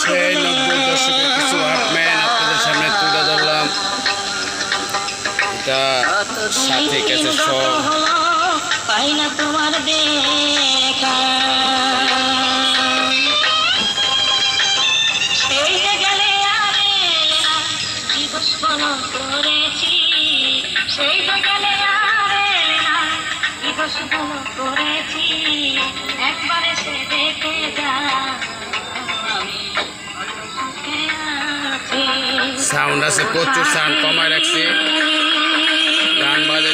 সেই নব্বই দশকের কিছু আর্টম্যান আপনাদের সামনে তুলে ধরলাম। এটা সাথে গেছে সব। পাই না তোমার দেখা করেছি। সাউন্ড আছে প্রচুর সাউন্ড কমায় রাখছি। গান কপিরাইট